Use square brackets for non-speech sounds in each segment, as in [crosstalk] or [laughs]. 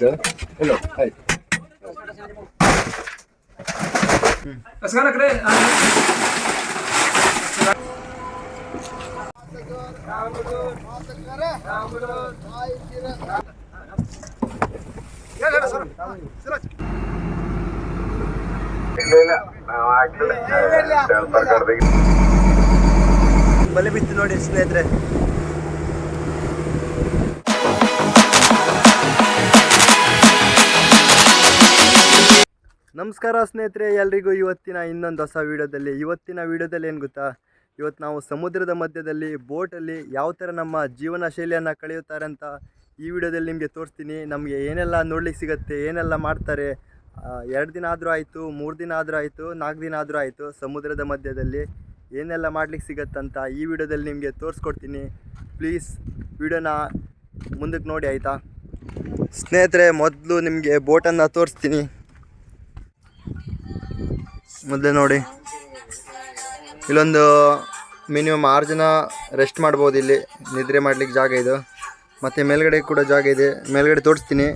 ಆಯ್ತು ಇಲ್ಲ ಆಯ್ತು ಬಲೆ ಬಿತ್ತು ನೋಡಿ ಸ್ನೇಹಿತರೆ ನಮಸ್ಕಾರ ಸ್ನೇಹಿತರೆ, ಎಲ್ರಿಗೂ ಇವತ್ತಿನ ಇನ್ನೊಂದು ಹೊಸ ವೀಡಿಯೋದಲ್ಲಿ. ಇವತ್ತಿನ ವಿಡಿಯೋದಲ್ಲಿ ಏನು ಗೊತ್ತಾ? ಇವತ್ತು ನಾವು ಸಮುದ್ರದ ಮಧ್ಯದಲ್ಲಿ ಬೋಟಲ್ಲಿ ಯಾವ ಥರ ನಮ್ಮ ಜೀವನ ಶೈಲಿಯನ್ನು ಕಳೆಯುತ್ತಾರೆ ಅಂತ ಈ ವಿಡಿಯೋದಲ್ಲಿ ನಿಮಗೆ ತೋರಿಸ್ತೀನಿ. ನಮಗೆ ಏನೆಲ್ಲ ನೋಡ್ಲಿಕ್ಕೆ ಸಿಗುತ್ತೆ, ಏನೆಲ್ಲ ಮಾಡ್ತಾರೆ ಎರಡು ದಿನ ಆದರೂ ಆಯಿತು, ಮೂರು ದಿನ ಆದರೂ ಆಯಿತು, ನಾಲ್ಕು ದಿನ ಆದರೂ ಆಯಿತು ಸಮುದ್ರದ ಮಧ್ಯದಲ್ಲಿ ಏನೆಲ್ಲ ಮಾಡ್ಲಿಕ್ಕೆ ಸಿಗತ್ತಂತ ಈ ವಿಡಿಯೋದಲ್ಲಿ ನಿಮಗೆ ತೋರಿಸ್ಕೊಡ್ತೀನಿ. ಪ್ಲೀಸ್ ವಿಡಿಯೋನ ಮುಂದಕ್ಕೆ ನೋಡಿ, ಆಯಿತಾ? ಸ್ನೇಹಿತರೆ, ಮೊದಲು ನಿಮಗೆ ಬೋಟನ್ನು ತೋರಿಸ್ತೀನಿ. ಮೊದಲೇ ನೋಡಿ. ಇಲ್ಲೊಂದು ಮಿನಿಮಮ್ ಆರು ಜನ ರೆಸ್ಟ್ ಮಾಡ್ಬೋದು ಇಲ್ಲಿ. ನಿದ್ರೆ ಮಾಡ್ಲಿಕ್ಕೆ ಜಾಗ ಇದು. ಮತ್ತು ಮೇಲ್ಗಡೆ ಕೂಡ ಜಾಗ ಇದೆ. ಮೇಲ್ಗಡೆ ತೋರಿಸ್ತೀನಿ.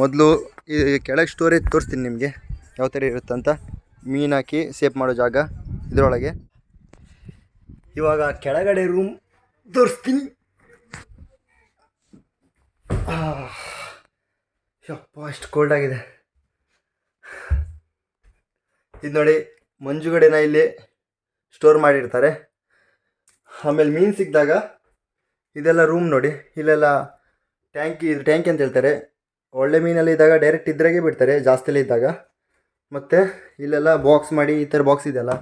ಮೊದಲು ಈ ಕೆಳಗೆ ಸ್ಟೋರೇಜ್ ತೋರಿಸ್ತೀನಿ ನಿಮಗೆ. ಯಾವ ಥರ ಇರುತ್ತಂತ ಮೀನು ಹಾಕಿ ಸೇಫ್ ಮಾಡೋ ಜಾಗ ಇದರೊಳಗೆ. ಇವಾಗ ಕೆಳಗಡೆ ರೂಮ್ ತೋರಿಸ್ತೀನಿ. ಯಪ್ಪ ಅಷ್ಟು ಕೋಲ್ಡ್ ಆಗಿದೆ. ಇದು ನೋಡಿ ಮಂಜುಗಡೆನ ಇಲ್ಲಿ ಸ್ಟೋರ್ ಮಾಡಿರ್ತಾರೆ. ಆಮೇಲೆ ಮೀನು ಸಿಕ್ಕಿದಾಗ ಇದೆಲ್ಲ ರೂಮ್ ನೋಡಿ, ಇಲ್ಲೆಲ್ಲ ಟ್ಯಾಂಕಿ ಇದು ಟ್ಯಾಂಕಿ ಅಂತ ಹೇಳ್ತಾರೆ. ಒಳ್ಳೆ ಮೀನಲ್ಲಿ ಇದ್ದಾಗ ಡೈರೆಕ್ಟ್ ಇದ್ರಾಗೆ ಬಿಡ್ತಾರೆ, ಜಾಸ್ತಿಲಿ ಇದ್ದಾಗ. ಮತ್ತು ಇಲ್ಲೆಲ್ಲ ಬಾಕ್ಸ್ ಮಾಡಿ, ಈ ಥರ ಬಾಕ್ಸ್ ಇದೆಯಲ್ಲ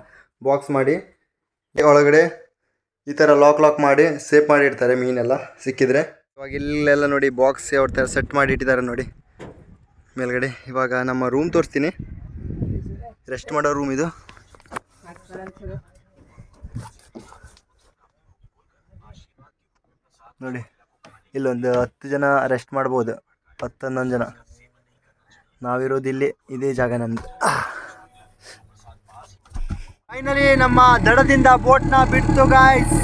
ಬಾಕ್ಸ್ ಮಾಡಿ, ಒಳಗಡೆ ಈ ಥರ ಲಾಕ್ ಲಾಕ್ ಮಾಡಿ ಸೇಫ್ ಮಾಡಿರ್ತಾರೆ ಮೀನೆಲ್ಲ ಸಿಕ್ಕಿದ್ರೆ. ಇವಾಗ ಇಲ್ಲೆಲ್ಲ ನೋಡಿ ಬಾಕ್ಸ್ ಯಾವ ಥರ ಸೆಟ್ ಮಾಡಿ ಇಟ್ಟಿದ್ದಾರೆ ನೋಡಿ. ಮೇಲ್ಗಡೆ ಇವಾಗ ನಮ್ಮ ರೂಮ್ ತೋರಿಸ್ತೀನಿ. ರೆಸ್ಟ್ ಮಾಡೋ ರೂಮ್ ಇದು. ನೋಡಿ, ಇಲ್ಲೊಂದು ಹತ್ತು ಜನ ರೆಸ್ಟ್ ಮಾಡ್ಬೋದು. ಹತ್ತು ಹನ್ನೊಂದು ಜನ. ನಾವಿರೋದು ಇಲ್ಲಿ, ಇದೇ ಜಾಗ ನಮ್ದು ಫೈನಲಿ ನಮ್ಮ ದಡದಿಂದ ಬೋಟ್ನ ಬಿಡ್ತು ಗಾಯ್ಸ್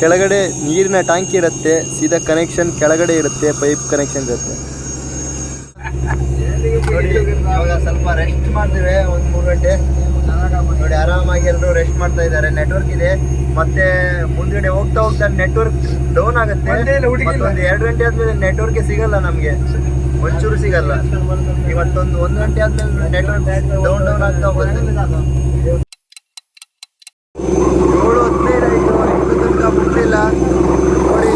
ಕೆಳಗಡೆ ನೀರಿನ ಟ್ಯಾಂಕಿ ಇರುತ್ತೆ ಸೀದಾ ಕನೆಕ್ಷನ್ ಕೆಳಗಡೆ ಇರುತ್ತೆ ಪೈಪ್ ಕನೆಕ್ಷನ್ ಇರುತ್ತೆ. ನೋಡಿ ಇವಾಗ ಸ್ವಲ್ಪ ರೆಸ್ಟ್ ಮಾಡ್ತೀವಿ ಒಂದು ಮೂರು ಗಂಟೆ. ನೋಡಿ ಆರಾಮಾಗಿ ಎಲ್ಲರೂ ರೆಸ್ಟ್ ಮಾಡ್ತಾ ಇದ್ದಾರೆ. ನೆಟ್ವರ್ಕ್ ಇದೆ. ಮತ್ತೆ ಮುಂದ್ಗಡೆ ಹೋಗ್ತಾ ಹೋಗ್ತಾ ನೆಟ್ವರ್ಕ್ ಡೌನ್ ಆಗುತ್ತೆ. ಒಂದು ಎರಡು ಗಂಟೆ ಆದ್ಮೇಲೆ ನೆಟ್ವರ್ಕ್ ಸಿಗಲ್ಲ ನಮಗೆ. ಒಂಚೂರು ಸಿಗಲ್ಲ. ಇವತ್ತೊಂದು ಒಂದು ಗಂಟೆ ಆದ್ಮೇಲೆ ನೆಟ್ವರ್ಕ್ ಡೌನ್ ಡೌನ್ ಆಗ್ತಾ ಹೋಗುತ್ತೆ ಏಳು ಹದಿನೈದು ಆಯಿತು ಇನ್ನೂ ತನಕ ಮುಟ್ಲಿಲ್ಲ ನೋಡಿ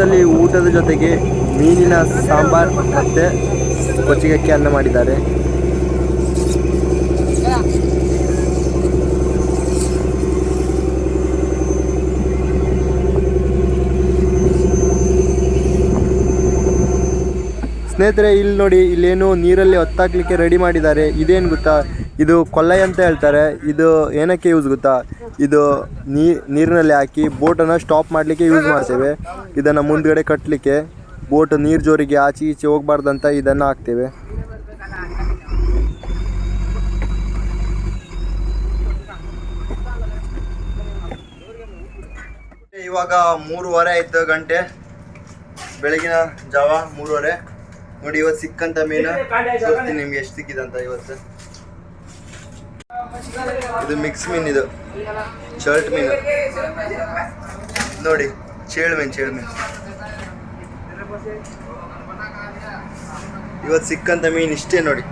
ಹೊತ್ತಲ್ಲಿ ಊಟದ ಜೊತೆಗೆ ಮೀನಿನ ಸಾಂಬಾರ್ ಮತ್ತು ಕೊಚ್ಚಿಗೆ ಅನ್ನ ಮಾಡಿದ್ದಾರೆ. ಸ್ನೇಹಿತರೆ, ಇಲ್ಲಿ ನೋಡಿ, ಇಲ್ಲೇನು ನೀರಲ್ಲಿ ಹೊತ್ತಾಕ್ಲಿಕ್ಕೆ ರೆಡಿ ಮಾಡಿದ್ದಾರೆ. ಇದೇನು ಗೊತ್ತಾ? ಇದು ಕೊಲ್ಲೈ ಅಂತ ಹೇಳ್ತಾರೆ. ಇದು ಏನಕ್ಕೆ ಯೂಸ್ ಗೊತ್ತಾ? ಇದು ನೀರಿನಲ್ಲಿ ಹಾಕಿ ಬೋಟನ್ನು ಸ್ಟಾಪ್ ಮಾಡಲಿಕ್ಕೆ ಯೂಸ್ ಮಾಡ್ತೇವೆ. ಇದನ್ನು ಮುಂದ್ಗಡೆ ಕಟ್ಟಲಿಕ್ಕೆ ಬೋಟ್ ನೀರು ಜೋರಿಗೆ ಆಚೆ ಈಚೆ ಹೋಗ್ಬಾರ್ದಂತ ಇದನ್ನು ಹಾಕ್ತೇವೆ. ಇವಾಗ ಮೂರುವರೆ ಆಯ್ತು ಗಂಟೆ. ಬೆಳಗಿನ ಜಾವ ಮೂರುವರೆ. ನೋಡಿ ಇವತ್ತು ಸಿಕ್ಕಂತ ಮೀನು. ನಿಮ್ಗೆ ಎಷ್ಟು ಸಿಕ್ಕಿದಂತ ಇವತ್ತು? ಇದು ಮಿಕ್ಸ್ ಮೀನ್ ಇದು. ಚರ್ಟ್ ಮೀನು. ನೋಡಿ ಚೇಳು ಮೀನ್ ಚೇಳು ಮೀನ್. ಇವತ್ತು ಸಿಕ್ಕಂತ ಮೀನು ಇಷ್ಟೇ ನೋಡಿ.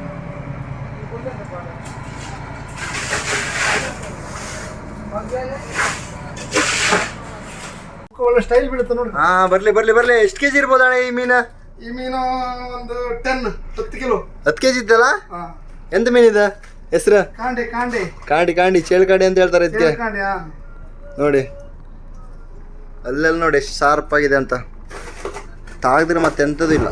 ಒಳ್ಳೆ ಸ್ಟೈಲ್ ಬೀಳುತ್ತೆ ನೋಡಿ. ಹಾ ಬರ್ಲಿ ಬರ್ಲಿ ಬರ್ಲಿ. ಎಷ್ಟು ಕೆಜಿ ಇರ್ಬೋದು ಅಣ್ಣ ಈ ಮೀನು? ಈ ಮೀನು ಒಂದು ಟೆನ್ ಹತ್ತು ಕಿಲೋ. ಹತ್ತು ಕೆಜಿ ಇದ್ದಲ್ಲ ಎಂತ ಮೀನಿದೆ ಹೆಸ್ರು? ಕಾಂಡೆ ಕಾಂಡೆ. ಕಾಂಡಿ ಕಾಂಡಿ ಚೇಳ್ ಕಾಂಡಿ ಅಂತ ಹೇಳ್ತಾರೆ ಇದಕ್ಕೆ. ನೋಡಿ. ಅಲ್ಲೆಲ್ಲ ನೋಡಿ ಎಷ್ಟು ಶಾರ್ಪ್ ಆಗಿದೆ ಅಂತ. ತಾಗದ್ರೆ ಮತ್ತೆ ಎಂಥದ್ದು ಇಲ್ಲ.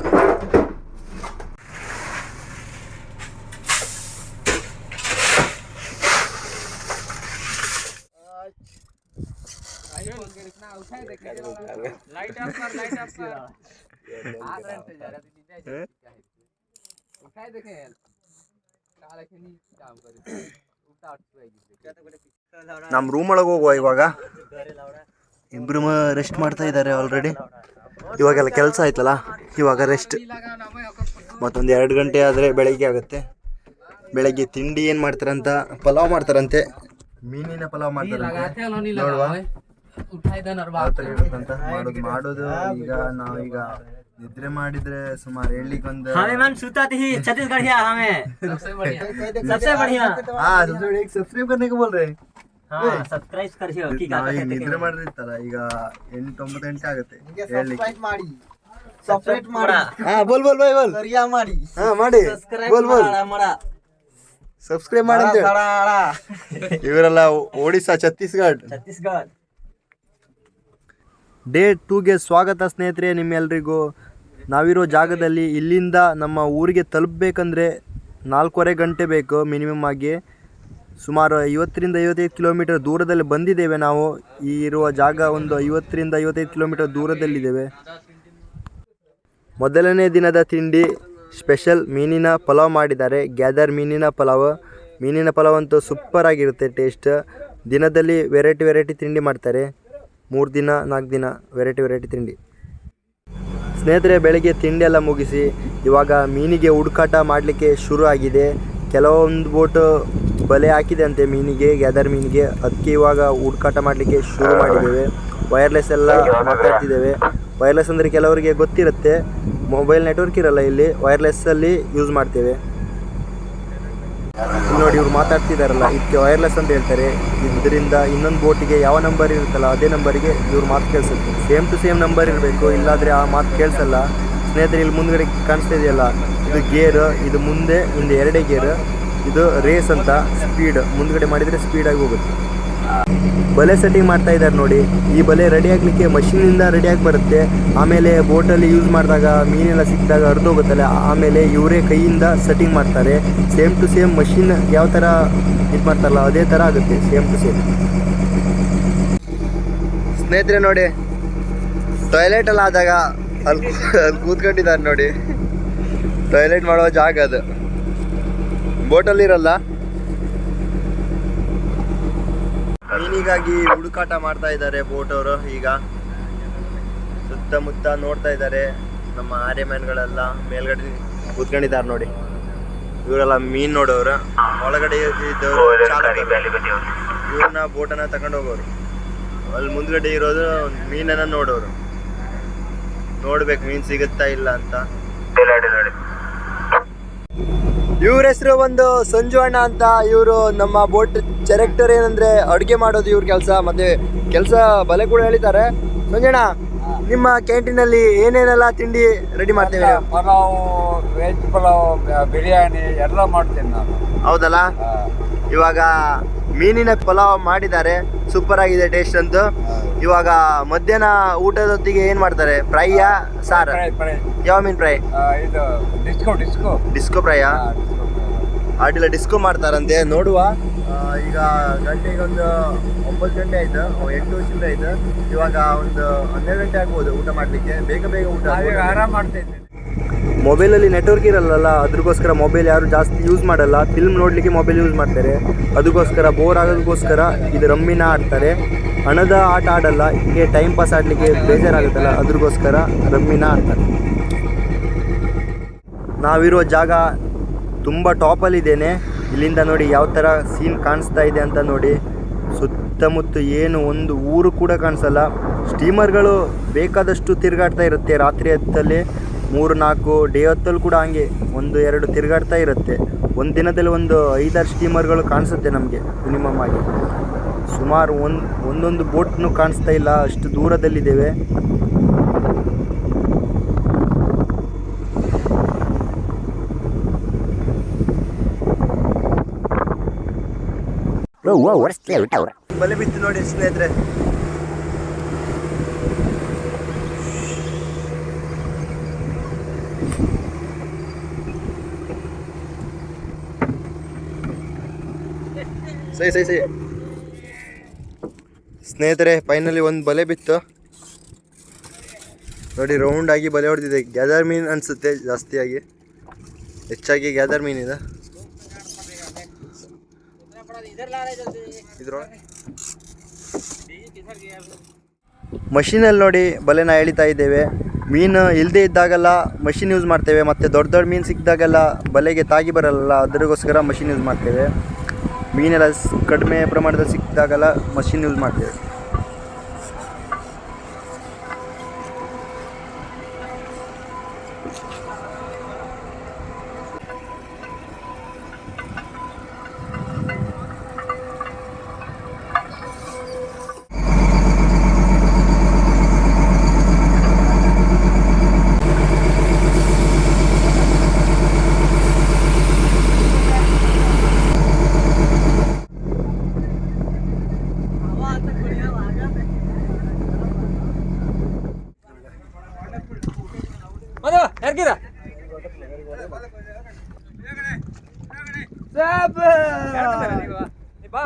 [laughs] ನಮ್ಮ ರೂಮ್ ಒಳಗೆ ಹೋಗುವ ಇವಾಗ. ಇಬ್ರು ರೆಸ್ಟ್ ಮಾಡ್ತಾ ಇದ್ದಾರೆ ಆಲ್ರೆಡಿ ಇವಾಗೆಲ್ಲ ಕೆಲಸ ಆಯ್ತಲ್ಲ? ಇವಾಗ ರೆಸ್ಟ್ ಮತ್ತೊಂದು ಎರಡು ಗಂಟೆ ಆದರೆ ಬೆಳಗ್ಗೆ ಆಗುತ್ತೆ. ಬೆಳಗ್ಗೆ ತಿಂಡಿ ಏನು ಮಾಡ್ತಾರಂತ? ಪಲಾವ್ ಮಾಡ್ತಾರಂತೆ. ಮೀನಿನ ಪಲಾವ್ ಮಾಡ್ತಾರಂತೆ. ನೋಡುವ. ಮಾಡೋದು ಮಾಡೋದು, ಈಗ ನಾವೀಗ ನಿದ್ರೆ ಮಾಡಿದ್ರೆ ಸುಮಾರು ಹೇಳಲಿಕ್ಕೆ ಒಂದು हमें मन सूता थी छत्तीसगढ़ ही हमें सबसे बढ़िया सबसे बढ़िया ಹಾ ಸಬ್ಸ್ಕ್ರೈಬ್ करने को बोल रहे हैं हाँ सब्सक्राइब करिए की ನಾವು गाता ಈಗ कहते ನಿದ್ರೆ ಮಾಡಿರ್ತಾರ ಈಗ ಎಂಟು ಒಂಬತ್ತು ಗಂಟೆ ಆಗುತ್ತೆ ಹೇಳಲಿಕ್ಕೆ ಮಾಡಿ सब्सक्राइब मारा ಹಾ ಬೋಲ್ ಬೋಲ್ ಬಾಯ್ ಬೋಲ್ ಸರಿಯಾ ಮಾಡಿ ಹಾ ಮಾಡಿ ಬೋಲ್ ಬೋಲ್ मारा ಸಬ್ಸ್ಕ್ರೈಬ್ ಮಾಡಿ ಅಂತ ಹೇಳಿ. ಇವರೆಲ್ಲ ಒಡಿಸ್ಸಾ ಛತ್ತೀಸ್ಗಢ छत्तीसगढ़ ಡೇ ಟೂಗೆ ಸ್ವಾಗತ ಸ್ನೇಹಿತರೆ ನಿಮ್ಮೆಲ್ರಿಗೂ ನಾವಿರೋ ಜಾಗದಲ್ಲಿ ಇಲ್ಲಿಂದ ನಮ್ಮ ಊರಿಗೆ ತಲುಪಬೇಕಂದ್ರೆ ನಾಲ್ಕೂವರೆ ಗಂಟೆ ಬೇಕು ಮಿನಿಮಮ್ ಆಗಿ. ಸುಮಾರು ಐವತ್ತರಿಂದ ಐವತ್ತೈದು ಕಿಲೋಮೀಟರ್ ದೂರದಲ್ಲಿ ಬಂದಿದ್ದೇವೆ ನಾವು. ಈ ಇರುವ ಜಾಗ ಒಂದು ಐವತ್ತರಿಂದ ಐವತ್ತೈದು ಕಿಲೋಮೀಟರ್ ದೂರದಲ್ಲಿದ್ದೇವೆ. ಮೊದಲನೇ ದಿನದ ತಿಂಡಿ ಸ್ಪೆಷಲ್ ಮೀನಿನ ಪಲಾವ್ ಮಾಡಿದ್ದಾರೆ. ಗ್ಯಾದರ್ ಮೀನಿನ ಪಲಾವ್. ಮೀನಿನ ಪಲಾವ್ ಅಂತೂ ಸೂಪರ್ ಆಗಿರುತ್ತೆ ಟೇಸ್ಟ್. ದಿನದಲ್ಲಿ ವೆರೈಟಿ ವೆರೈಟಿ ತಿಂಡಿ ಮಾಡ್ತಾರೆ. ಮೂರು ದಿನ, ನಾಲ್ಕು ದಿನ ವೆರೈಟಿ ವೆರೈಟಿ ತಿಂಡಿ. ಸ್ನೇಹಿತರೆ ಬೆಳಗ್ಗೆ ತಿಂಡಿಯೆಲ್ಲ ಎಲ್ಲ ಮುಗಿಸಿ ಇವಾಗ ಮೀನಿಗೆ ಹುಡುಕಾಟ ಮಾಡಲಿಕ್ಕೆ ಶುರು ಆಗಿದೆ. ಕೆಲವೊಂದು ಬೋಟು ಬಲೆ ಹಾಕಿದೆ ಅಂತೆ ಮೀನಿಗೆ ಗ್ಯಾದರ್ ಮೀನಿಗೆ. ಅದಕ್ಕೆ ಇವಾಗ ಹುಡುಕಾಟ ಮಾಡಲಿಕ್ಕೆ ಶುರು ಮಾಡಿದ್ದೇವೆ. ವೈರ್ಲೆಸ್ ಎಲ್ಲ ಮಾತಾಡ್ತಿದ್ದೇವೆ ವೈರ್ಲೆಸ್ ಅಂದರೆ ಕೆಲವರಿಗೆ ಗೊತ್ತಿರುತ್ತೆ. ಮೊಬೈಲ್ ನೆಟ್ವರ್ಕ್ ಇರಲ್ಲ ಇಲ್ಲಿ. ವೈರ್ಲೆಸ್ಸಲ್ಲಿ ಯೂಸ್ ಮಾಡ್ತೇವೆ. ನೋಡಿ, ಇವ್ರು ಮಾತಾಡ್ತಿದಾರಲ್ಲ, ಇದಕ್ಕೆ ವೈರ್ಲೆಸ್ ಅಂತ ಹೇಳ್ತಾರೆ. ಇದರಿಂದ ಇನ್ನೊಂದು ಬೋಟಿಗೆ ಯಾವ ನಂಬರ್ ಇರುತ್ತಲ್ಲ, ಅದೇ ನಂಬರಿಗೆ ಇವ್ರು ಮಾತು ಕೇಳಿಸುತ್ತೆ. ಸೇಮ್ ಟು ಸೇಮ್ ನಂಬರ್ ಇರಬೇಕು, ಇಲ್ಲಾದ್ರೆ ಆ ಮಾತು ಕೇಳಿಸಲ್ಲ. ಸ್ನೇಹಿತರೆ, ಇಲ್ಲಿ ಮುಂದ್ಗಡೆ ಕಾಣಿಸ್ತಾ ಇದೆಯಲ್ಲ, ಇದು ಗೇರ್ ಇದು ಮುಂದೆ ಒಂದು ಎರಡೇ ಗೇರ್ ಇದು ರೇಸ್ ಅಂತ ಸ್ಪೀಡ್ ಮುಂದ್ಗಡೆ ಮಾಡಿದರೆ ಸ್ಪೀಡಾಗಿ ಹೋಗುತ್ತೆ. ಬಲೆ ಸೆಟ್ಟಿಂಗ್ ಮಾಡ್ತಾ ಇದ್ದಾರೆ ನೋಡಿ. ಈ ಬಲೆ ರೆಡಿ ಆಗಲಿಕ್ಕೆ ಮಷೀನಿಂದ ರೆಡಿಯಾಗಿ ಬರುತ್ತೆ. ಆಮೇಲೆ ಬೋಟಲ್ಲಿ ಯೂಸ್ ಮಾಡಿದಾಗ, ಮೀನೆಲ್ಲ ಸಿಕ್ಕಿದಾಗ ಹರಿದೋಗುತ್ತಲ್ಲ, ಆಮೇಲೆ ಇವರೇ ಕೈಯಿಂದ ಸೆಟ್ಟಿಂಗ್ ಮಾಡ್ತಾರೆ. ಸೇಮ್ ಟು ಸೇಮ್ ಮಷಿನ್ ಯಾವ ಥರ ಇದು ಮಾಡ್ತಾರಲ್ಲ, ಅದೇ ಥರ ಆಗುತ್ತೆ ಸೇಮ್ ಟು ಸೇಮ್ ಸ್ನೇಹಿತರೆ ನೋಡಿ ಟಾಯ್ಲೆಟ್ ಎಲ್ಲ ಆದಾಗ ಅಲ್ಲಿ ಅಲ್ಲಿ ಕೂತ್ಕೊಂಡಿದ್ದಾರೆ ನೋಡಿ. ಟಾಯ್ಲೆಟ್ ಮಾಡೋ ಜಾಗ ಅದು. ಬೋಟಲ್ಲಿರಲ್ಲ ಮೀನಿಗಾಗಿ ಹುಡುಕಾಟ ಮಾಡ್ತಾ ಇದ್ದಾರೆ ಬೋಟ್ ಅವರು ಈಗ. ಸುತ್ತಮುತ್ತ ನೋಡ್ತಾ ಇದ್ದಾರೆ. ನಮ್ಮ ಆರ್ಯಮ್ಯಾನ್ಗಳೆಲ್ಲ ಮೇಲ್ಗಡೆ ಕೂತ್ಕೊಂಡಿದ್ದಾರೆ ನೋಡಿ. ಇವರೆಲ್ಲ ಮೀನ್ ನೋಡೋರು. ಒಳಗಡೆ ಇವ್ರನ್ನ ಬೋಟನ್ನ ತಗೊಂಡು ಹೋಗೋರು. ಅಲ್ಲಿ ಮುಂದ್ಗಡೆ ಇರೋದು ಮೀನನ್ನ ನೋಡೋರು. ನೋಡ್ಬೇಕು ಮೀನ್ ಸಿಗುತ್ತಾ ಇಲ್ಲ ಅಂತ. ಇವ್ರ ಹೆಸರು ಒಂದು ಸಂಜು ಅಣ್ಣ ಅಂತ ಇವರು ನಮ್ಮ ಬೋಟ್ ಚರೆಕ್ಟರ್ ಏನಂದ್ರೆ ಅಡುಗೆ ಮಾಡೋದು ಇವ್ರ ಕೆಲಸ ಮತ್ತೆ ಕೆಲಸ ಬಲೆ ಕೂಡ ಹೇಳಿದ್ದಾರೆ ಸಂಜಣ್ಣ ನಿಮ್ಮ ಕ್ಯಾಂಟೀನಲ್ಲಿ ಏನೇನೆಲ್ಲ ತಿಂಡಿ ರೆಡಿ ಮಾಡ್ತೇವೆ ಪಲಾವ್ ವೆಜ್ ಪಲಾವ್ ಬಿರಿಯಾನಿ ಎಲ್ಲ ಮಾಡ್ತೀನಿ ನಾನು. ಹೌದಲ್ಲ? ಇವಾಗ ಮೀನಿನ ಪಲಾವ್ ಮಾಡಿದ್ದಾರೆ. ಸೂಪರ್ ಆಗಿದೆ ಟೇಸ್ಟ್ ಅಂತ. ಇವಾಗ ಮಧ್ಯಾಹ್ನ ಊಟದೊತ್ತಿಗೆ ಏನ್ ಮಾಡ್ತಾರೆ? ಫ್ರೈಯಾ ಸಾರ? ಯಾವ ಮೀನ್ ಫ್ರೈ ಇದು ಡಿಸ್ಕೋ ಡಿಸ್ಕೋ ಡಿಸ್ಕೋ ಫ್ರೈಯಾ ಅಡ್ಡಿಲ್ಲ ಡಿಸ್ಕೋ ಮಾಡ್ತಾರಂತೆ. ನೋಡುವ. ಈಗ ಗಂಟೆಗೊಂದು ಒಂಬತ್ತು ಗಂಟೆ ಆಯ್ತು. ಎಂಟು ವರ್ಷದಿಂದ ಆಯ್ತು. ಇವಾಗ ಒಂದು ಹನ್ನೆರಡು ಗಂಟೆ ಆಗ್ಬೋದು ಊಟ ಮಾಡಲಿಕ್ಕೆ. ಬೇಗ ಬೇಗ ಊಟ ಆರಾಮ್ ಮಾಡ್ತಾ ಇದ್ದೀನಿ ಮೊಬೈಲಲ್ಲಿ ನೆಟ್ವರ್ಕ್ ಇರಲ್ಲಲ್ಲ ಅದಕ್ಕೋಸ್ಕರ ಮೊಬೈಲ್ ಯಾರು ಜಾಸ್ತಿ ಯೂಸ್ ಮಾಡಲ್ಲ. ಫಿಲ್ಮ್ ನೋಡಲಿಕ್ಕೆ ಮೊಬೈಲ್ ಯೂಸ್ ಮಾಡ್ತಾರೆ. ಅದಕ್ಕೋಸ್ಕರ ಬೋರ್ ಆಗೋದಕ್ಕೋಸ್ಕರ ಇದು ರಮ್ಮಿನ ಆಡ್ತಾರೆ. ಹಣದ ಆಟ ಆಡಲ್ಲ, ಹೀಗೆ ಟೈಮ್ ಪಾಸ್ ಆಡಲಿಕ್ಕೆ ಬೇಜಾರಾಗುತ್ತಲ್ಲ ಅದಕ್ಕೋಸ್ಕರ ರಮ್ಮಿನ ಆಡ್ತಾರೆ. ನಾವಿರೋ ಜಾಗ ತುಂಬ ಟಾಪಲ್ಲಿದ್ದೇನೆ ಇಲ್ಲಿಂದ ನೋಡಿ ಯಾವ ಥರ ಸೀನ್ ಕಾಣಿಸ್ತಾ ಇದೆ ಅಂತ ನೋಡಿ. ಸುತ್ತಮುತ್ತ ಏನು ಒಂದು ಊರು ಕೂಡ ಕಾಣಿಸಲ್ಲ. ಸ್ಟೀಮರ್ಗಳು ಬೇಕಾದಷ್ಟು ತಿರುಗಾಡ್ತಾ ಇರುತ್ತೆ ರಾತ್ರಿ ಹೊತ್ತಲ್ಲಿ. ಮೂರು ನಾಲ್ಕು ಡೇ ಹೊತ್ತಲ್ಲಿ ಕೂಡ ಹಂಗೆ ಒಂದು ಎರಡು ತಿರುಗಾಡ್ತಾ ಇರುತ್ತೆ ಒಂದು ದಿನದಲ್ಲಿ ಒಂದು ಐದಾರು ಸ್ಟೀಮರ್ಗಳು ಕಾಣಿಸುತ್ತೆ ನಮಗೆ ಮಿನಿಮಮ್ ಆಗಿ ಸುಮಾರು ಒಂದು ಒಂದೊಂದು ಬೋಟ್ನು ಕಾಣಿಸ್ತಾ ಇಲ್ಲ ಅಷ್ಟು ದೂರದಲ್ಲಿದ್ದೇವೆ ಬಲೆ ಬಿತ್ತು ನೋಡಿ ಸ್ನೇಹಿತರೆ ಸರಿ ಸರಿ ಸರಿ ಸ್ನೇಹಿತರೆ ಫೈನಲಿ ಒಂದು ಬಲೆ ಬಿತ್ತು. ನೋಡಿ ರೌಂಡ್ ಆಗಿ ಬಲೆ ಹೊಡೆದಿದೆ. ಗ್ಯಾದರ್ ಮೀನು ಅನಿಸುತ್ತೆ ಜಾಸ್ತಿಯಾಗಿ ಹೆಚ್ಚಾಗಿ ಗ್ಯಾದರ್ ಮೀನಿದೆ ಇದೆ. ಮಷೀನಲ್ಲಿ ನೋಡಿ ಬಲೆನ ಎಳಿತಾ ಇದ್ದೇವೆ. ಮೀನು ಇಲ್ಲದೇ ಇದ್ದಾಗೆಲ್ಲ ಮಷಿನ್ ಯೂಸ್ ಮಾಡ್ತೇವೆ. ಮತ್ತು ದೊಡ್ಡ ದೊಡ್ಡ ಮೀನು ಸಿಕ್ಕಿದಾಗೆಲ್ಲ ಬಲೆಗೆ ತಾಗಿ ಬರಲ್ಲ. ಅದರಿಗೋಸ್ಕರ ಮಷಿನ್ ಯೂಸ್ ಮಾಡ್ತೇವೆ. ಮೀನೆಲ್ಲ ಕಡಿಮೆ ಪ್ರಮಾಣದಲ್ಲಿ ಸಿಕ್ಕಿದಾಗೆಲ್ಲ ಮಷಿನ್ ಯೂಸ್ ಮಾಡ್ತೇವೆ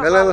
ಅಲ್ಲ ಅಲ್ಲ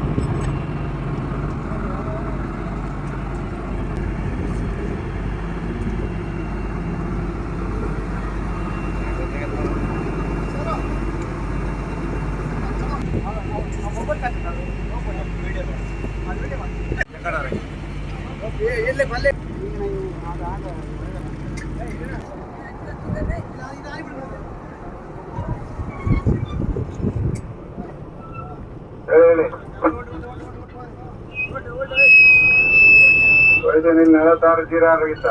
ವಯಸ್ಸಿನಲ್ಲಿ ನಲವತ್ತಾರು ಜೀರ ಆಗಿತ್ತ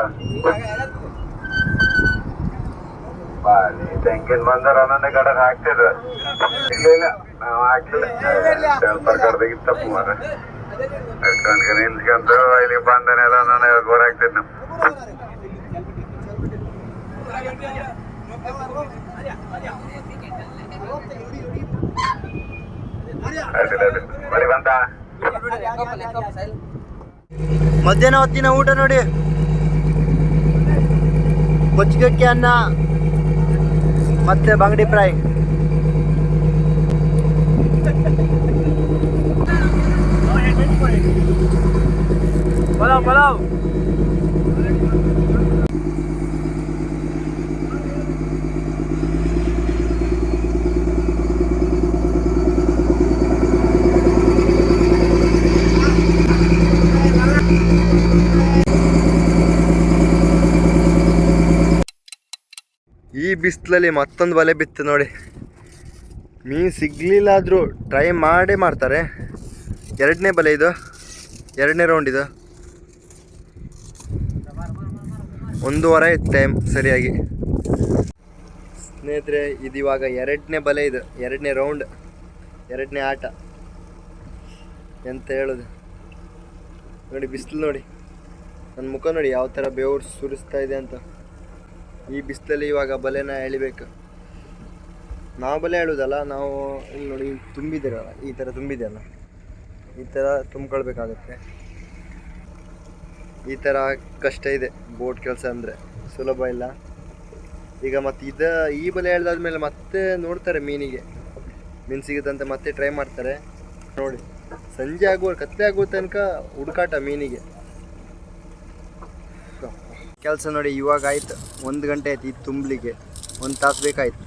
ತೆಂಗಿನ ಬಂದರ ನನ್ನ ಕಡೆ ಹಾಕ್ತಿದ್ರು ಇಲ್ಲ ಇಲ್ಲ ನಾವು ಹಾಕಿಲ್ಲ ಸರ್ಕಾರದಾಗ ಇತ್ತಪ್ಪ ಮಾರ ನಿಲ್ಸ್ಕೊಂತ ಇಲ್ಲಿ ಬಂದನೆಲ್ಲ ನಾನು ಗೋರ್ ಹಾಕ್ತಿದ್ನ ಅಡ್ಡಿಲ್ಲ ಅಡ್ಡಿಲ್ಲ ಬಂತ ಮಧ್ಯಾಹ್ನ ಹೊತ್ತಿನ ಊಟ ನೋಡಿ. ಕೊಚ್ಚಿಗಟ್ಟಿ ಅನ್ನ ಮತ್ತೆ ಬಂಗಡಿ ಫ್ರೈ. ಪಲಾವ್ ಪಲಾವ್. ಈ ಬಿಸಿಲಲ್ಲಿ ಮತ್ತೊಂದು ಬಲೆ ಬಿತ್ತು ನೋಡಿ. ಮೀನು ಸಿಗ್ಲಿಲ್ಲ ಆದರೂ ಟ್ರೈ ಮಾಡೇ ಮಾಡ್ತಾರೆ. ಎರಡನೇ ಬಲೆ ಇದು. ಎರಡನೇ ರೌಂಡ್ ಇದು. ಒಂದೂವರೆ ಟೈಮ್ ಸರಿಯಾಗಿ. ಸ್ನೇಹಿತರೆ ಇದು ಇವಾಗ ಎರಡನೇ ಬಲೆ ಇದು. ಎರಡನೇ ರೌಂಡ್ ಎರಡನೇ ಆಟ. ಎಂತ ಹೇಳೋದು? ನೋಡಿ, ಬಿಸಿಲು ನೋಡಿ. ನನ್ನ ಮುಖ ನೋಡಿ ಯಾವ ಥರ ಬೆವರು ಸುರಿಸ್ತಾ ಇದೆ ಅಂತ. ಈ ಬಿಸಿಲಲ್ಲಿ ಇವಾಗ ಬಲೆನ ಎಳಿಬೇಕು. ನಾವು ಬಲೆ ಹೇಳುವುದಲ್ಲ ನಾವು ಇಲ್ಲಿ ನೋಡಿ ತುಂಬಿದಿರಲ್ಲ ಈ ಥರ ತುಂಬಿದೆಯಲ್ಲ? ಈ ಥರ ತುಂಬ್ಕೊಳ್ಬೇಕಾಗತ್ತೆ. ಈ ಥರ ಕಷ್ಟ ಇದೆ ಬೋಟ್ ಕೆಲಸ ಅಂದರೆ, ಸುಲಭ ಇಲ್ಲ. ಈಗ ಮತ್ತೆ ಇದ, ಈ ಬಲೆ ಎಳ್ದಾದ್ಮೇಲೆ ಮತ್ತೆ ನೋಡ್ತಾರೆ ಮೀನಿಗೆ. ಮೀನು ಸಿಗುತ್ತಂತೆ ಮತ್ತೆ ಟ್ರೈ ಮಾಡ್ತಾರೆ. ನೋಡಿ, ಸಂಜೆ ಆಗುವ ಕತ್ತೆ ಆಗುವ ತನಕ ಹುಡುಕಾಟ ಮೀನಿಗೆ. ಕೆಲಸ ನೋಡಿ ಇವಾಗ ಆಯ್ತು. ಒಂದು ಗಂಟೆ ಆಯ್ತು ಇದು ತುಂಬಲಿಕ್ಕೆ ಒಂದು ತಾಸು ಬೇಕಾಯ್ತು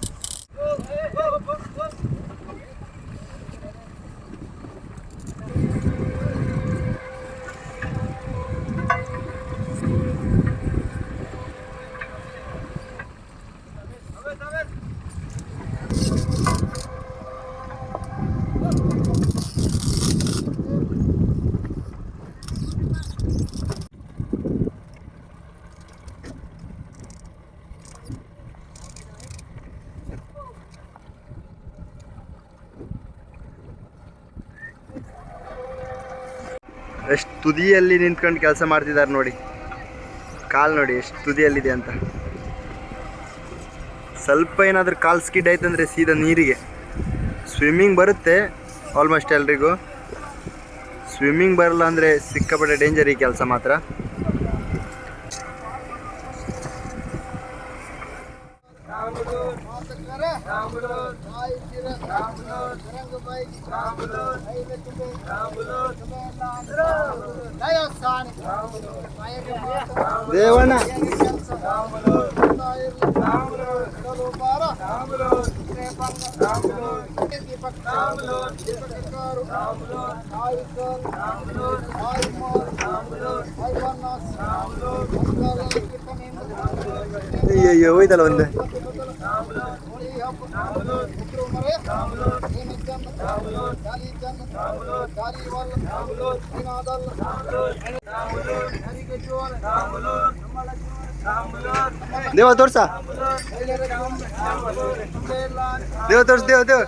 ಎಷ್ಟು ತುದಿಯಲ್ಲಿ ನಿಂತ್ಕೊಂಡು ಕೆಲಸ ಮಾಡ್ತಿದ್ದಾರೆ ನೋಡಿ. ಕಾಲು ನೋಡಿ ಎಷ್ಟು ತುದಿಯಲ್ಲಿದೆ ಅಂತ. ಸ್ವಲ್ಪ ಏನಾದರೂ ಕಾಲು ಸ್ಕಿಡ್ ಆಯ್ತಂದ್ರೆ ಸೀದಾ ನೀರಿಗೆ. ಸ್ವಿಮ್ಮಿಂಗ್ ಬರುತ್ತೆ ಆಲ್ಮೋಸ್ಟ್ ಎಲ್ರಿಗೂ. ಸ್ವಿಮ್ಮಿಂಗ್ ಬರಲ್ಲ ಅಂದರೆ ಸಿಕ್ಕಾಪಟ್ಟೆ ಡೇಂಜರ್ ಈ ಕೆಲಸ ಮಾತ್ರ. దేవణ అయ్యో ఇదల ఉంది. ದೇವ ತೋರ್ಸ ದೇವ ತೋರ್ಸ್ ದೇವ ದೇವ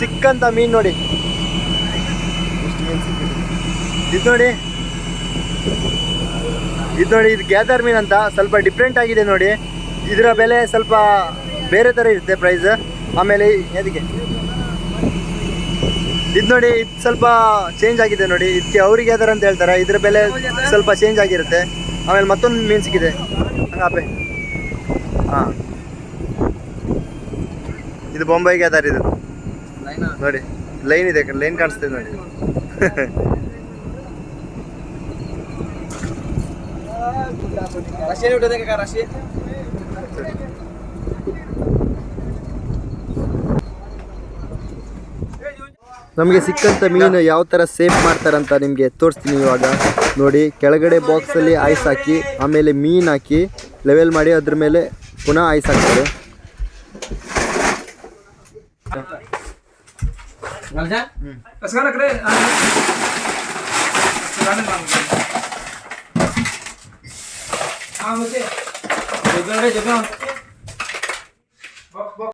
ಸಿಕ್ಕಂತ ಮೀನ್ ನೋಡಿ. ಇದು ನೋಡಿ. ಇದು ನೋಡಿ, ಇದು ಗ್ಯಾದರ್ ಮೀನ್ ಅಂತ. ಸ್ವಲ್ಪ ಡಿಫ್ರೆಂಟ್ ಆಗಿದೆ ನೋಡಿ. ಇದರ ಬೆಲೆ ಸ್ವಲ್ಪ ಬೇರೆ ಥರ ಇರುತ್ತೆ ಪ್ರೈಸ್ ಆಮೇಲೆ ಅದಕ್ಕೆ ಇದು ನೋಡಿ, ಇದು ಸ್ವಲ್ಪ ಚೇಂಜ್ ಆಗಿದೆ ನೋಡಿ. ಇದಕ್ಕೆ ಅವ್ರಿಗೆ ಗ್ಯಾದರ್ ಅಂತ ಹೇಳ್ತಾರೆ. ಇದ್ರ ಬೆಲೆ ಸ್ವಲ್ಪ ಚೇಂಜ್ ಆಗಿರುತ್ತೆ. ಆಮೇಲೆ ಮತ್ತೊಂದು ಮೀನ್ ಸಿಕ್ಕಿದೆ. ಹಂಗಾಪೆ ಹಾಂ. ಇದು ಬೊಂಬೈ ಗ್ಯಾದರ್ ಇದು. ನೋಡಿ ಲೈನ್ ಇದೆ ಲೈನ್ ಕಾಣಿಸ್ತಿದೆ ನೋಡಿ. ನಮಗೆ ಸಿಕ್ಕಂತ ಮೀನು ಯಾವ ತರ ಸೇಫ್ ಮಾಡ್ತಾರಂತ ನಿಮಗೆ ತೋರಿಸ್ತೀನಿ ಇವಾಗ. ನೋಡಿ ಕೆಳಗಡೆ ಬಾಕ್ಸ್ ಅಲ್ಲಿ ಐಸ್ ಹಾಕಿ ಆಮೇಲೆ ಮೀನ್ ಹಾಕಿ ಲೆವೆಲ್ ಮಾಡಿ ಅದ್ರ ಮೇಲೆ ಪುನಃ ಐಸ್ ಹಾಕ್ತಾರೆ. Sekarang keren. Sekarang bang. Ah, oke. Jaga deh, jaga. Bok, bok.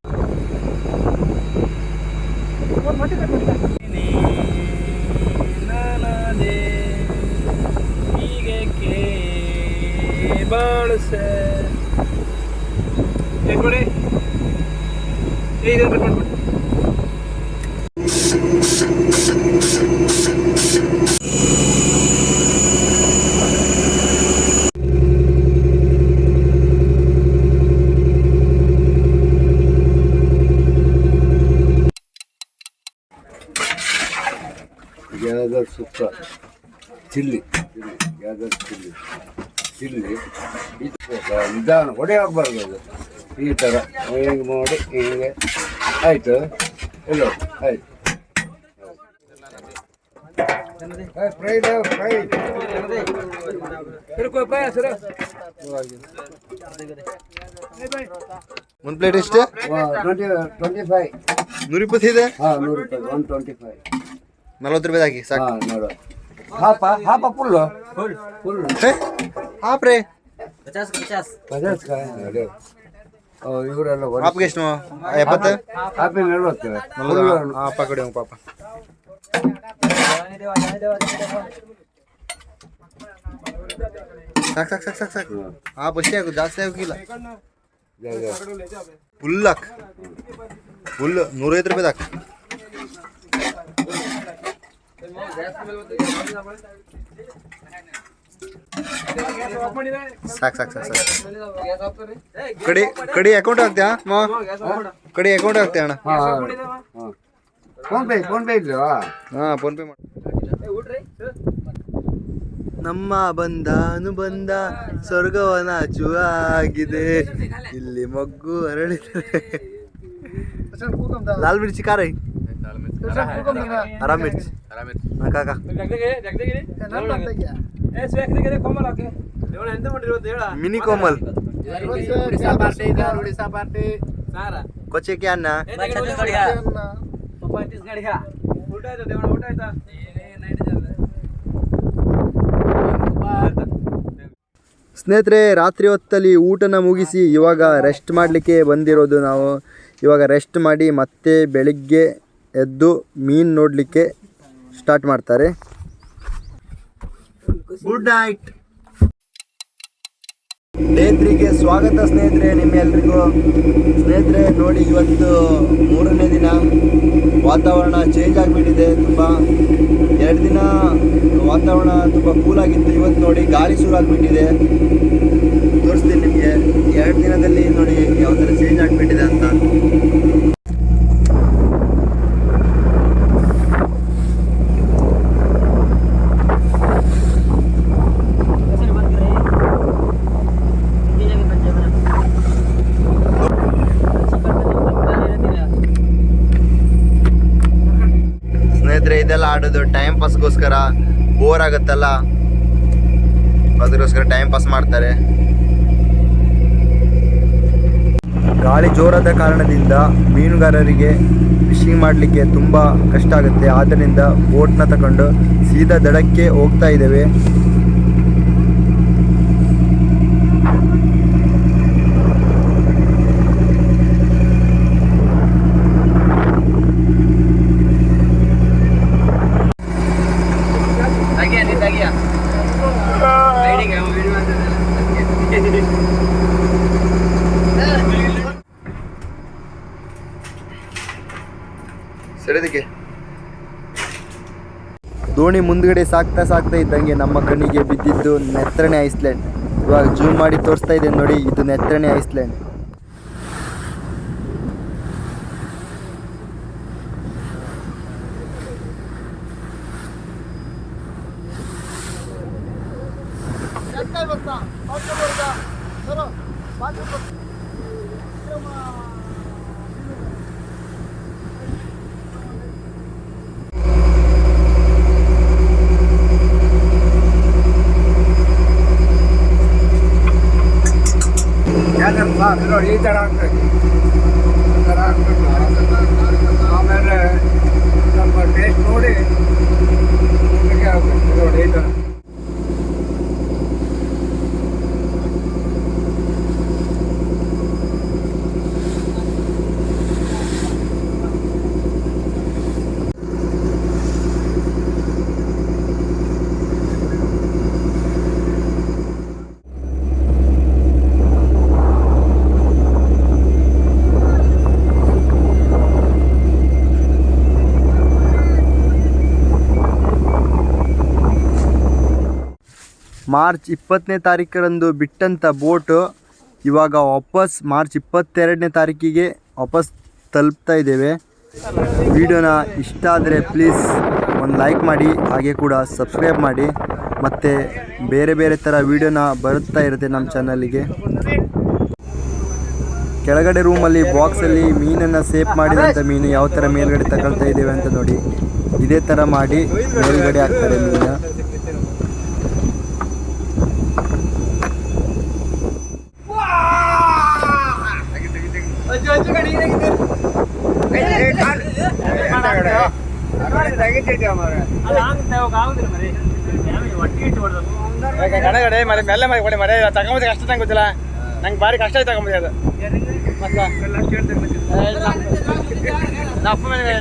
ಬಳಸೆ ಕೊಡಿ ಇದು ಕೊಡ್ಬಿಡಿ ಗ್ಯಾದರ್ ಹೊಡೆ ಆಗಬಾರ್ದು ಅದು. ಈ ಥರ ಹಿಂಗೆ ಮಾಡಿ ಹಿಂಗೆ. ಆಯಿತು? ಇಲ್ಲ ಆಯ್ತು. ಫ್ರೈ ಫ್ರೈ ಒಂದು ಪ್ಲೇಟ್ ಎಷ್ಟು? ಟ್ವೆಂಟಿ ಟ್ವೆಂಟಿ ಫೈವ್ ನೂರು ಇಪ್ಪತ್ತು ಇದೆ? ಹಾಂ ನೂರು ರೂಪಾಯಿ ಒನ್ ಟ್ವೆಂಟಿ ಫೈವ್ ನಲ್ವತ್ತು ರೂಪಾಯಿ ಹಾಕಿ ಸಾಕು. ಹಾಂ ನೋಡು. ಹಾಪ ಹಾಪ ಫುಲ್ಲು ಫುಲ್ ಫುಲ್ ರೀ पचास पचास। नूर इधर तक ಸಾಕು ಸಾಕು ಸಾಕು ಸಾಕು. ಕಡಿ ಕಡಿ ಅಕೌಂಟ್ ಹಾಕ್ತೀಯಾ ಮಾವ ಕಡಿ ಅಕೌಂಟ್ ಹಾಕ್ತೀಯ ಅಣ್ಣ? ಫೋನ್ ಪೇ ಫೋನ್ ಪೇ ಇಲ್ಲವಾ ಹಾಂ ಫೋನ್ ಪೇ ಮಾಡಿ. ನಮ್ಮ ಬಂದ ಅನುಬಂಧ ಸ್ವರ್ಗವನಾಚು ಆಗಿದೆ ಇಲ್ಲಿ ಮೊಗ್ಗು ಹರಳಿದೆ ಲಾಲ್ ಮಿರ್ಚಿ ಖಾರ ಮಿರ್ಚಿ ಆರಾಮ್ ಮಿರ್ಚಿ. ಹಾಂ ಕಾಕ మినీ కోమల్ కొచ్చేకి ಅನ್ನ ಸ್ನೇಹಿತರೆ ರಾತ್ರಿ ಹೊತ್ತಲ್ಲಿ ಊಟನ ಮುಗಿಸಿ ಇವಾಗ ರೆಸ್ಟ್ ಮಾಡಲಿಕ್ಕೆ ಬಂದಿರೋದು ನಾವು. ಇವಾಗ ರೆಸ್ಟ್ ಮಾಡಿ ಮತ್ತೆ ಬೆಳಿಗ್ಗೆ ಎದ್ದು ಮೀನು ನೋಡಲಿಕ್ಕೆ ಸ್ಟಾರ್ಟ್ ಮಾಡ್ತಾರೆ. ಗುಡ್ ನೈಟ್ ಸ್ನೇಹಿತರಿಗೆ ಸ್ವಾಗತ ಸ್ನೇಹಿತರೆ, ನಿಮ್ಮೆಲ್ರಿಗೂ. ಸ್ನೇಹಿತರೆ, ನೋಡಿ ಇವತ್ತು ಮೂರನೇ ದಿನ ವಾತಾವರಣ ಚೇಂಜ್ ಆಗಿಬಿಟ್ಟಿದೆ ತುಂಬ. ಎರಡು ದಿನ ವಾತಾವರಣ ತುಂಬ ಕೂಲ್ ಆಗಿತ್ತು. ಇವತ್ತು ನೋಡಿ ಗಾಳಿ ಶುರು ಆಗಿಬಿಟ್ಟಿದೆ. ತೋರಿಸ್ತೀನಿ ನಿಮಗೆ. ಎರಡು ದಿನದಲ್ಲಿ ನೋಡಿ ಯಾವ ಥರ ಚೇಂಜ್ ಆಗಿಬಿಟ್ಟಿದೆ ಅಂತ. ಆಡೋದು ಟೈಮ್ ಪಾಸ್ಗೋಸ್ಕರ ಬೋರ್ ಆಗುತ್ತಲ್ಲ? ಅದಕ್ಕೋಸ್ಕರ ಟೈಮ್ ಪಾಸ್ ಮಾಡ್ತಾರೆ. ಗಾಳಿ ಜೋರಾದ ಕಾರಣದಿಂದ ಮೀನುಗಾರರಿಗೆ ಫಿಶಿಂಗ್ ಮಾಡಲಿಕ್ಕೆ ತುಂಬ ಕಷ್ಟ ಆಗುತ್ತೆ. ಆದ್ದರಿಂದ ಬೋಟ್ನ ತಗೊಂಡು ಸೀದಾ ದಡಕ್ಕೆ ಹೋಗ್ತಾ ಇದ್ದೇವೆ. ದೋಣಿ ಮುಂದ್ಗಡೆ ಸಾಕ್ತಾ ಸಾಕ್ತಾ ಇದ್ದಂಗೆ ನಮ್ಮ ಕಣ್ಣಿಗೆ ಬಿದ್ದಿದ್ದು ನೆತ್ತರಣೆ ಐಸ್ಲ್ಯಾಂಡ್. ಇವಾಗ ಜೂಮ್ ಮಾಡಿ ತೋರಿಸ್ತಾ ಇದ್ದೇನೆ ನೋಡಿ, ಇದು ನೆತ್ತರಣೆ ಐಸ್ಲ್ಯಾಂಡ್ ಯಾಕಂದ್ರೆ ನೋಡಿ ಈ ಥರ ಆಗ್ತದೆ ಈ ಥರ ಹಾಕ್ಬೇಕು ಆಮೇಲೆ ನಮ್ಮ ಟೇಸ್ಟ್ ನೋಡಿ ಊಟಕ್ಕೆ ಹಾಕ್ಬೇಕು ನೋಡಿ ಈ ಥರ ಮಾರ್ಚ್ ಇಪ್ಪತ್ತನೇ ತಾರೀಕರಂದು ಬಿಟ್ಟಂಥ ಬೋಟು ಇವಾಗ ವಾಪಸ್ ಮಾರ್ಚ್ ಇಪ್ಪತ್ತೆರಡನೇ ತಾರೀಕಿಗೆ ವಾಪಸ್ ತಲುಪ್ತಾ ಇದ್ದೇವೆ. ವಿಡಿಯೋನ ಇಷ್ಟ ಆದರೆ ಪ್ಲೀಸ್ ಒಂದು ಲೈಕ್ ಮಾಡಿ, ಹಾಗೆ ಕೂಡ ಸಬ್ಸ್ಕ್ರೈಬ್ ಮಾಡಿ. ಮತ್ತು ಬೇರೆ ಬೇರೆ ಥರ ವಿಡಿಯೋನ ಬರುತ್ತಾ ಇರುತ್ತೆ ನಮ್ಮ ಚಾನಲಿಗೆ. ಕೆಳಗಡೆ ರೂಮಲ್ಲಿ ಬಾಕ್ಸಲ್ಲಿ ಮೀನನ್ನು ಸೇಫ್ ಮಾಡಿದಂಥ ಮೀನು ಯಾವ ಥರ ಮೇಲ್ಗಡೆ ತಗೊಳ್ತಾ ಇದ್ದೇವೆ ಅಂತ ನೋಡಿ. ಇದೇ ಥರ ಮಾಡಿ ಮೇಲ್ಗಡೆ ಹಾಕ್ತಾರೆ ಮೀನ ಆಗುದಿಲ್ಲ ಮರಿ. ಮೆಲ್ಲ ಮರೆ ಕೊಡಿ ಮರೆ ತಗೊಂಬುದು ಕಷ್ಟ ನಂಗೆ ಗೊತ್ತಿಲ್ಲ. ನಂಗೆ ಭಾರಿ ಕಷ್ಟ ಆಯ್ತು ತಗೊಂಬುದು ಅದು. ಮತ್ತೆ? ನಪ್ಪ ಮೇಲೆ.